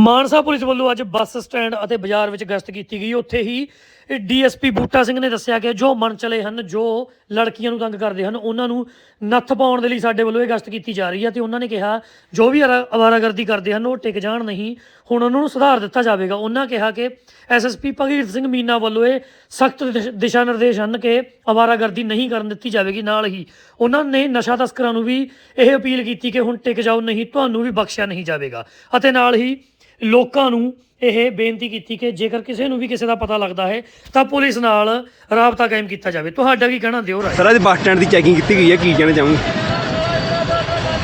Mansa police ਵੱਲੋਂ ਅੱਜ bus stand ਅਤੇ ਬਾਜ਼ਾਰ ਵਿੱਚ ਗਸ਼ਤ ਕੀਤੀ ਗਈ। ਉੱਥੇ ਹੀ ਡੀਐਸਪੀ ਬੂਟਾ ਸਿੰਘ ਨੇ ਦੱਸਿਆ ਕਿ ਜੋ ਮਨ ਚਲੇ ਹਨ, ਜੋ ਲੜਕੀਆਂ ਨੂੰ ਤੰਗ ਕਰਦੇ ਹਨ, ਉਹਨਾਂ ਨੂੰ ਨੱਥ ਪਾਉਣ ਦੇ ਲਈ ਸਾਡੇ ਵੱਲੋਂ ਇਹ ਗਸ਼ਤ ਕੀਤੀ ਜਾ ਰਹੀ ਹੈ ਤੇ ਉਹਨਾਂ ਨੇ ਕਿਹਾ, ਜੋ ਵੀ ਅਰਾ- ਅਵਾਰਾਗਰਦੀ ਕਰਦੇ ਹਨ, ਉਹ ਟਿਕ ਜਾਣ ਨਹੀਂ, ਹੁਣ ਉਹਨਾਂ ਨੂੰ ਸੁਧਾਰ ਦਿੱਤਾ ਜਾਵੇਗਾ। ਉਹਨਾਂ ਕਿਹਾ ਕਿ ਐਸਐਸਪੀ ਭਗੀਰ ਸਿੰਘ ਮੀਨਾ ਵੱਲੋਂ ਇਹ ਸਖਤ ਦਿਸ਼ਾ ਨਿਰਦੇਸ਼ ਹਨ ਕਿ ਅਵਾਰਾਗਰਦੀ ਨਹੀਂ ਕਰਨ ਦਿੱਤੀ ਜਾਵੇਗੀ ਨਾਲ ਹੀ। ਉਹਨਾਂ ਨੇ ਨਸ਼ਾ ਤਸਕਰਾਂ ਨੂੰ ਵੀ ਇਹ ਅਪੀਲ ਕੀਤੀ ਕਿ ਹੁਣ ਟਿਕ ਜਾਓ, ਨਹੀਂ, ਤੁਹਾਨੂੰ ਵੀ ਬਖਸ਼ਿਆ ਨਹੀਂ ਜਾਵੇਗਾ। ਅਤੇ ਨਾਲ ਹੀ ਲੋਕਾਂ ਨੂੰ ਇਹ ਬੇਨਤੀ ਕੀਤੀ ਕਿ ਜੇਕਰ ਕਿਸੇ ਨੂੰ ਵੀ ਕਿਸੇ ਦਾ ਪਤਾ ਲੱਗਦਾ ਹੈ ਤਾਂ ਪੁਲਿਸ ਨਾਲ ਰਾਬਤਾ ਕਾਇਮ ਕੀਤਾ ਜਾਵੇ। ਤੁਹਾਡਾ ਕੀ ਕਹਿਣਾ ਦਿਓ ਰਾਏ? ਸਰ ਅੱਜ ਬੱਸ ਸਟੈਂਡ ਦੀ ਚੈਕਿੰਗ ਕੀਤੀ ਗਈ ਹੈ ਕੀ ਕਹਿਣਾ ਚਾਹੂੰਗੇ?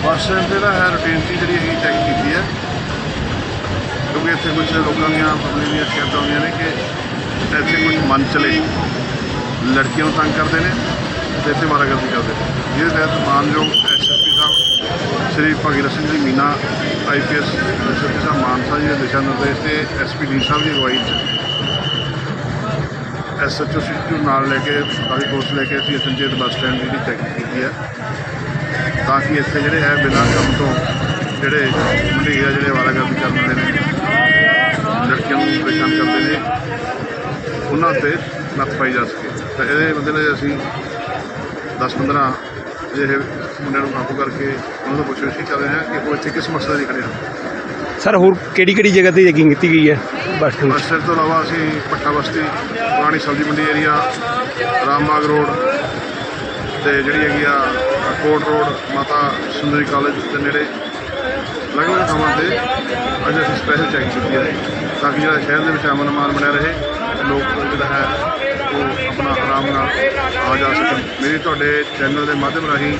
ਬੱਸ ਸਟੈਂਡ ਤੇ ਨਾ ਹੈ ਰੂਟੀਨ ਸੀ ਜਿਹੜੀ ਅਸੀਂ ਚੈੱਕ ਕੀਤੀ ਹੈ। ਕਿਉਂਕਿ ਇੱਥੇ ਕੁਝ ਲੋਕਾਂ ਦੀਆਂ ਪਬਲਿਕ ਦੀਆਂ ਸ਼ਿਕਾਇਤਾਂ ਆਉਂਦੀਆਂ ਨੇ ਕਿ ਇੱਥੇ ਕੁਝ ਮਨ ਚਲੇ। ਲੜਕੀਆਂ ਨੂੰ ਤੰਗ ਕਰਦੇ ਨੇ ਤੇ ਇੱਥੇ ਮਾਰਾਗਰਦੀ ਕਰਦੇ ਨੇ। ਜਿਹਦੇ ਤਹਿਤ ਮਾਨਯੋਗ ਸਾਹਿਬ ਸ਼੍ਰੀ ਭਗੀਰਥ ਸਿੰਘ ਜੀ ਮੀਨਾ ਆਈਪੀਐਸ ਐਸਐਸਪੀ ਸਾਹਿਬ ਮਾਨਸਾ ਜੀ ਦੇ ਦਿਸ਼ਾ ਨਿਰਦੇਸ਼ ਤੇ ਐਸਪੀ ਡੀ ਸਾਹਿਬ ਦੀ ਅਗਵਾਈ 'ਚ। ਐਸਐਚਓ ਸਿੱਧੂ ਨਾਲ ਲੈ ਕੇ ਸਾਰੀ ਕੋਰਸ ਲੈ ਕੇ ਅਸੀਂ ਸੰਜੇਤ ਬੱਸ ਸਟੈਂਡ ਦੀ ਚੈਕਿੰਗ ਕੀਤੀ ਹੈ। ਤਾਂ ਕਿ ਇੱਥੇ ਜਿਹੜੇ ਹੈ ਬਿਨਾਂ ਕੰਮ ਤੋਂ ਜਿਹੜੇ ਮੁੰਡੇ ਆ ਜਿਹੜੇ ਵਾਰਾਗਰਦੀ ਕਰਦੇ ਨੇ, ਲੜਕੀਆਂ ਨੂੰ ਪਰੇਸ਼ਾਨ ਕਰਦੇ ਨੇ, ਉਹਨਾਂ ਤੇ ਨੱਥ ਪਾਈ ਜਾ ਸਕੇ। ਤਾਂ ਇਹਦੇ ਬਦਲੇ ਅਸੀਂ 10-15 ਜਿਹੇ ਮੁੰਡਿਆਂ ਨੂੰ ਕਾਬੂ ਕਰਕੇ ਉਹਨਾਂ ਤੋਂ ਪੁੱਛ ਰਿਸ਼ ਕਰ ਰਹੇ ਹਾਂ ਕਿ ਉਹ ਇੱਥੇ ਕਿਸ ਮਕਸਦ ਲਈ ਖੜੇ ਹਨ। ਸਰ ਹੋਰ ਕਿਹੜੀ ਕਿਹੜੀ ਜਗ੍ਹਾ ਤੇ ਚੈਕਿੰਗ ਕੀਤੀ ਗਈ ਹੈ ਬੱਸ ਸਟੈਂਡ ਬੱਸ ਸਟੈਂਡ ਤੋਂ ਇਲਾਵਾ ਅਸੀਂ ਪੱਟਾ ਬਸਤੀ ਪੁਰਾਣੀ ਸਬਜ਼ੀ ਮੰਡੀ ਏਰੀਆ ਰਾਮਬਾਗ ਰੋਡ ਤੇ ਜਿਹੜੀ ਹੈਗੀ ਆ ਕੋਟ ਰੋਡ ਮਾਤਾ ਸੁੰਦਰੀ ਕਾਲਜ ਦੇ ਨੇੜੇ ਅਲੱਗ-ਅਲੱਗ ਥਾਵਾਂ ਤੇ ਅੱਜ ਅਸੀਂ ਸਪੈਸ਼ਲ ਚੈੱਕ ਕੀਤੀ ਹੈ ਤਾਂ ਕਿ ਜਿਹੜਾ ਸ਼ਹਿਰ ਦੇ ਵਿੱਚ ਅਮਨ ਅਮਾਨ ਬਣਿਆ ਰਹੇ ਲੋਕ ਜਿਹੜਾ ਹੈ ਉਹ ਆਪਣਾ ਆਰਾਮ ਨਾਲ ਆ ਜਾ ਸਕਣ ਮੇਰੀ ਤੁਹਾਡੇ ਚੈਨਲ ਦੇ ਮਾਧਿਅਮ ਰਾਹੀਂ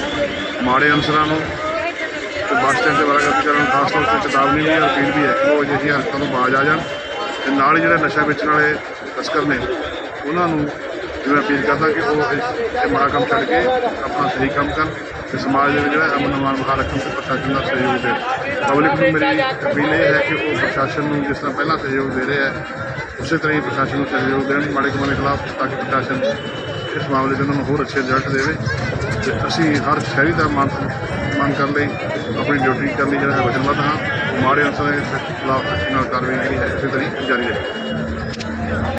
ਮਾੜੇ ਅਨਸਰਾਂ ਨੂੰ ਤੇ ਬੱਸ ਸਟੈਂਡ ਤੇ ਵਾਰਾਗਰਦੀ ਕਰਨ, ਖਾਸ ਤੌਰ ਤੇ ਚੇਤਾਵਨੀ ਵੀ ਹੈ, ਅਪੀਲ ਵੀ ਹੈ ਕਿ ਉਹ ਅਜਿਹੀਆਂ ਹਰਕਤਾਂ ਤੋਂ ਬਾਜ਼ ਆ ਜਾਣ ਤੇ ਨਾਲ ਹੀ ਜਿਹੜੇ ਨਸ਼ਾ ਵੇਚਣ ਵਾਲੇ ਤਸਕਰ ਨੇ, ਉਹਨਾਂ ਨੂੰ ਜਿਵੇਂ ਅਪੀਲ ਕਰਦਾ ਕਿ ਉਹ ਇਹ ਮਾੜਾ ਕੰਮ ਛੱਡ ਕੇ ਆਪਣਾ ਸਹੀ ਕੰਮ ਕਰਨ। ਤੇ ਸਮਾਜ ਦੇ ਵਿੱਚ ਜਿਹੜਾ ਅਮਨ ਅਮਾਨ ਬਹਾਲ ਰੱਖਣ ਤੇ ਪ੍ਰਸ਼ਾਸਨ ਦਾ ਸਹਿਯੋਗ ਦੇ ਪਬਲਿਕ ਨੂੰ ਮੇਰੀ ਅਪੀਲ ਇਹ ਹੈ ਕਿ ਉਹ ਪ੍ਰਸ਼ਾਸਨ ਨੂੰ ਜਿਸ ਤਰ੍ਹਾਂ ਪਹਿਲਾਂ ਸਹਿਯੋਗ ਦੇ ਰਿਹਾ ਹੈ, ਉਸੇ ਤਰ੍ਹਾਂ ਹੀ ਪ੍ਰਸ਼ਾਸਨ ਨੂੰ ਸਹਿਯੋਗ ਦੇਣ, ਮਾੜੇ ਕੰਮਾਂ ਦੇ ਖਿਲਾਫ, ਤਾਂ ਕਿ ਪ੍ਰਸ਼ਾਸਨ ਇਸ ਮਾਮਲੇ 'ਚ ਉਹਨਾਂ ਨੂੰ ਹੋਰ ਅੱਛੇ ਰਿਜ਼ਲਟ ਦੇਵੇ। ਤੇ ਅਸੀਂ ਹਰ ਸ਼ਹਿਰੀ ਦਾ ਮਾਨ ਮੰਗ ਕਰਨ ਲਈ ਆਪਣੀ ਡਿਊਟੀ ਕਰਨ ਲਈ ਜਿਹੜਾ ਹੈ ਵਚਨਬੱਧ ਹਾਂ। ਮਾੜੇ ਅਨਸਰਾਂ ਦੇ ਖਿਲਾਫ ਸਖਤੀ ਨਾਲ ਕਾਰਵਾਈ ਜਿਹੜੀ ਹੈ ਇਸੇ ਤਰ੍ਹਾਂ ਹੀ ਜਾਰੀ ਰਹੇ।